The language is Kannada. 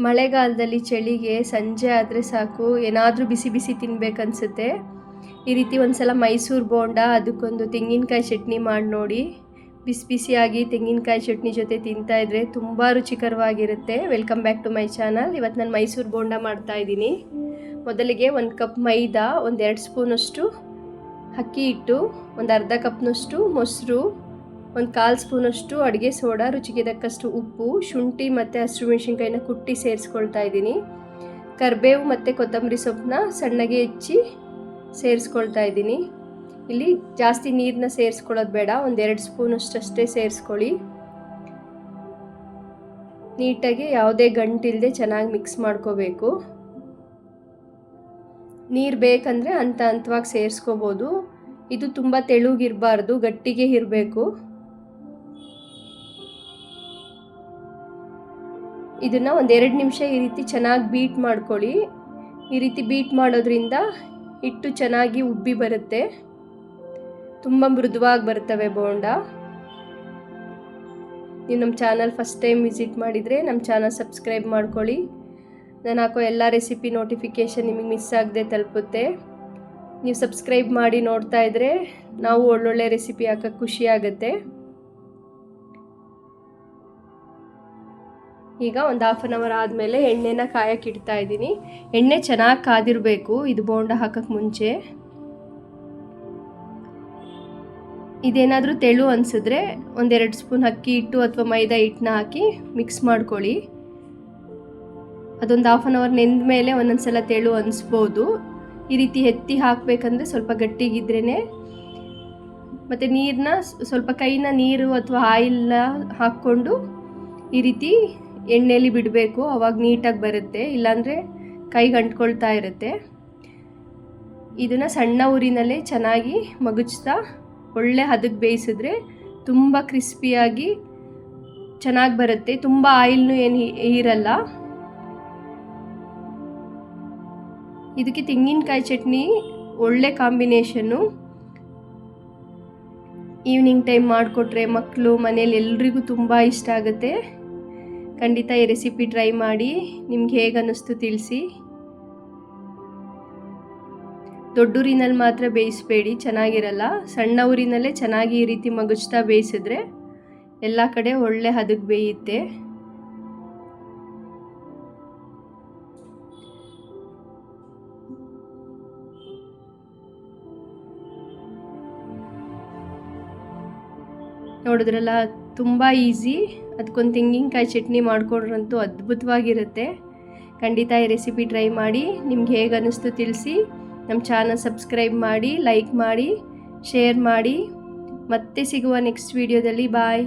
ಮಳೆಗಾಲದಲ್ಲಿ ಚಳಿಗೆ ಸಂಜೆ ಆದರೆ ಸಾಕು. ಏನಾದರೂ ಬಿಸಿ ಬಿಸಿ ತಿನ್ಬೇಕನ್ಸುತ್ತೆ. ಈ ರೀತಿ ಒಂದು ಸಲ ಮೈಸೂರು ಬೋಂಡ, ಅದಕ್ಕೊಂದು ತೆಂಗಿನಕಾಯಿ ಚಟ್ನಿ ಮಾಡಿ ನೋಡಿ. ಬಿಸಿ ಬಿಸಿಯಾಗಿ ತೆಂಗಿನಕಾಯಿ ಚಟ್ನಿ ಜೊತೆ ತಿಂತಾ ಇದ್ರೆ ತುಂಬ ರುಚಿಕರವಾಗಿರುತ್ತೆ. Welcome back to my channel ಇವತ್ತು ನಾನು ಮೈಸೂರು ಬೋಂಡ ಮಾಡ್ತಾ ಇದ್ದೀನಿ. ಮೊದಲಿಗೆ ಒಂದು ಕಪ್ ಮೈದಾ, ಒಂದು ಎರಡು ಸ್ಪೂನಷ್ಟು ಅಕ್ಕಿ ಹಿಟ್ಟು, ಒಂದು ಅರ್ಧ ಕಪ್ನಷ್ಟು ಮೊಸರು ಒಂದು ಕಾಲು ಸ್ಪೂನಷ್ಟು ಅಡುಗೆ ಸೋಡಾ, ರುಚಿಗೆ ತಕ್ಕಷ್ಟು ಉಪ್ಪು, ಶುಂಠಿ ಮತ್ತು ಹಸಿರುಮೆಣ್ಸಿನ್ಕಾಯಿನ ಕುಟ್ಟಿ ಸೇರಿಸ್ಕೊಳ್ತಾ ಇದ್ದೀನಿ. ಕರಿಬೇವು ಮತ್ತು ಕೊತ್ತಂಬರಿ ಸೊಪ್ಪನ್ನ ಸಣ್ಣಗೆ ಹೆಚ್ಚಿ ಸೇರಿಸ್ಕೊಳ್ತಾ ಇದ್ದೀನಿ. ಇಲ್ಲಿ ಜಾಸ್ತಿ ನೀರನ್ನ ಸೇರಿಸ್ಕೊಳ್ಳೋದು ಬೇಡ ಒಂದೆರಡು ಸ್ಪೂನಷ್ಟಷ್ಟೇ ಸೇರಿಸ್ಕೊಳ್ಳಿ. ನೀಟಾಗಿ ಯಾವುದೇ ಗಂಟಿಲ್ಲದೆ ಚೆನ್ನಾಗಿ ಮಿಕ್ಸ್ ಮಾಡ್ಕೋಬೇಕು. ನೀರು ಬೇಕಂದರೆ ಹಂತ ಹಂತವಾಗಿ ಸೇರಿಸ್ಕೋಬೋದು. ಇದು ತುಂಬ ತೆಳುಗಿರಬಾರ್ದು ಗಟ್ಟಿಗೆ ಇರಬೇಕು. ಇದನ್ನು ಒಂದೆರಡು ನಿಮಿಷ ಈ ರೀತಿ ಚೆನ್ನಾಗಿ ಬೀಟ್ ಮಾಡ್ಕೊಳ್ಳಿ. ಈ ರೀತಿ ಬೀಟ್ ಮಾಡೋದ್ರಿಂದ ಹಿಟ್ಟು ಚೆನ್ನಾಗಿ ಉಬ್ಬಿ ಬರುತ್ತೆ. ತುಂಬ ಮೃದುವಾಗಿ ಬರ್ತವೆ ಬೋಂಡ. ನೀವು ನಮ್ಮ ಚಾನಲ್ ಫಸ್ಟ್ ಟೈಮ್ ವಿಸಿಟ್ ಮಾಡಿದರೆ ನಮ್ಮ ಚಾನಲ್ ಸಬ್ಸ್ಕ್ರೈಬ್ ಮಾಡ್ಕೊಳ್ಳಿ. ನಾನು ಹಾಕೋ ಎಲ್ಲ ರೆಸಿಪಿ ನೋಟಿಫಿಕೇಷನ್ ನಿಮಗೆ ಮಿಸ್ ಆಗದೆ ತಲುಪುತ್ತೆ. ನೀವು ಸಬ್ಸ್ಕ್ರೈಬ್ ಮಾಡಿ ನೋಡ್ತಾ ಇದ್ದರೆ ನಾವು ಒಳ್ಳೊಳ್ಳೆ ರೆಸಿಪಿ ಹಾಕೋಕ್ಕೆ ಖುಷಿ ಆಗುತ್ತೆ. ಈಗ ಒಂದು ಹಾಫ್ ಆನ್ ಅವರ್ ಆದಮೇಲೆ ಎಣ್ಣೆನ ಕಾಯಕ್ಕೆ ಇಡ್ತಾ ಇದ್ದೀನಿ. ಎಣ್ಣೆ ಚೆನ್ನಾಗಿ ಕಾದಿರಬೇಕು. ಇದು ಬೋಂಡ ಹಾಕೋಕ್ಕೆ ಮುಂಚೆ. ಇದೇನಾದರೂ ತೆಳು ಅನಿಸಿದ್ರೆ ಒಂದೆರಡು ಸ್ಪೂನ್ ಅಕ್ಕಿ ಹಿಟ್ಟು ಅಥವಾ ಮೈದಾ ಹಿಟ್ಟನ್ನ ಹಾಕಿ ಮಿಕ್ಸ್ ಮಾಡ್ಕೊಳ್ಳಿ. ಅದೊಂದು ಹಾಫ್ ಆನ್ ಅವರ್ ನೆಂದ ಮೇಲೆ ಒಂದೊಂದು ಸಲ ತೆಳು ಅನಿಸ್ಬೋದು. ಈ ರೀತಿ ಎತ್ತಿ ಹಾಕಬೇಕಂದ್ರೆ ಸ್ವಲ್ಪ ಗಟ್ಟಿಗಿದ್ರೇ ಮತ್ತು ನೀರನ್ನ ಸ್ವಲ್ಪ ಕೈನ ನೀರು ಅಥವಾ ಆಯಿಲ್ನ ಹಾಕ್ಕೊಂಡು ಈ ರೀತಿ ಎಣ್ಣೆಯಲ್ಲಿ ಬಿಡಬೇಕು, ಅವಾಗ ನೀಟಾಗಿ ಬರುತ್ತೆ, ಇಲ್ಲಾಂದರೆ ಕೈಗೆ ಅಂಟ್ಕೊಳ್ತಾ ಇರುತ್ತೆ. ಇದನ್ನು ಸಣ್ಣ ಊರಿನಲ್ಲೇ ಚೆನ್ನಾಗಿ ಮಗುಚ್ತಾ ಒಳ್ಳೆ ಹದಕ್ಕೆ ಬೇಯಿಸಿದ್ರೆ ತುಂಬ ಕ್ರಿಸ್ಪಿಯಾಗಿ ಚೆನ್ನಾಗಿ ಬರುತ್ತೆ. ತುಂಬ ಆಯಿಲ್ನು ಏನು ಇರಲ್ಲ ಇದಕ್ಕೆ ತೆಂಗಿನಕಾಯಿ ಚಟ್ನಿ ಒಳ್ಳೆ ಕಾಂಬಿನೇಷನ್ನು ಈವ್ನಿಂಗ್ ಟೈಮ್ ಮಾಡಿಕೊಟ್ರೆ ಮಕ್ಕಳು ಮನೇಲಿ ಎಲ್ರಿಗೂ ತುಂಬ ಇಷ್ಟ ಆಗುತ್ತೆ. ಖಂಡಿತ ಈ ರೆಸಿಪಿ ಟ್ರೈ ಮಾಡಿ, ನಿಮ್ಗೆ ಹೇಗೆ ಅನ್ನಿಸ್ತು ತಿಳಿಸಿ. ದೊಡ್ಡ ಊರಿನಲ್ಲಿ ಮಾತ್ರ ಬೇಯಿಸಬೇಡಿ, ಚೆನ್ನಾಗಿರಲ್ಲ. ಸಣ್ಣ ಊರಿನಲ್ಲೇ ಚೆನ್ನಾಗಿ ಈ ರೀತಿ ಮಗುಚ್ತಾ ಬೇಯಿಸಿದ್ರೆ, ಎಲ್ಲ ಕಡೆ ಒಳ್ಳೆ ಹದಕ್ಕೆ ಬೇಯುತ್ತೆ. ನೋಡಿದ್ರಲ್ಲ ತುಂಬ ಈಸಿ ಅದಕ್ಕೊಂದು ತೆಂಗಿನಕಾಯಿ ಚಟ್ನಿ ಮಾಡಿಕೊಡ್ರಂತೂ ಅದ್ಭುತವಾಗಿರುತ್ತೆ. ಖಂಡಿತ ಈ ರೆಸಿಪಿ ಟ್ರೈ ಮಾಡಿ, ನಿಮ್ಗೆ ಹೇಗೆ ಅನ್ನಿಸ್ತು ತಿಳಿಸಿ. ನಮ್ಮ ಚಾನಲ್ ಸಬ್ಸ್ಕ್ರೈಬ್ ಮಾಡಿ ಲೈಕ್ ಮಾಡಿ ಶೇರ್ ಮಾಡಿ. ಮತ್ತೆ ಸಿಗುವ ನೆಕ್ಸ್ಟ್ ವೀಡಿಯೋದಲ್ಲಿ ಬಾಯ್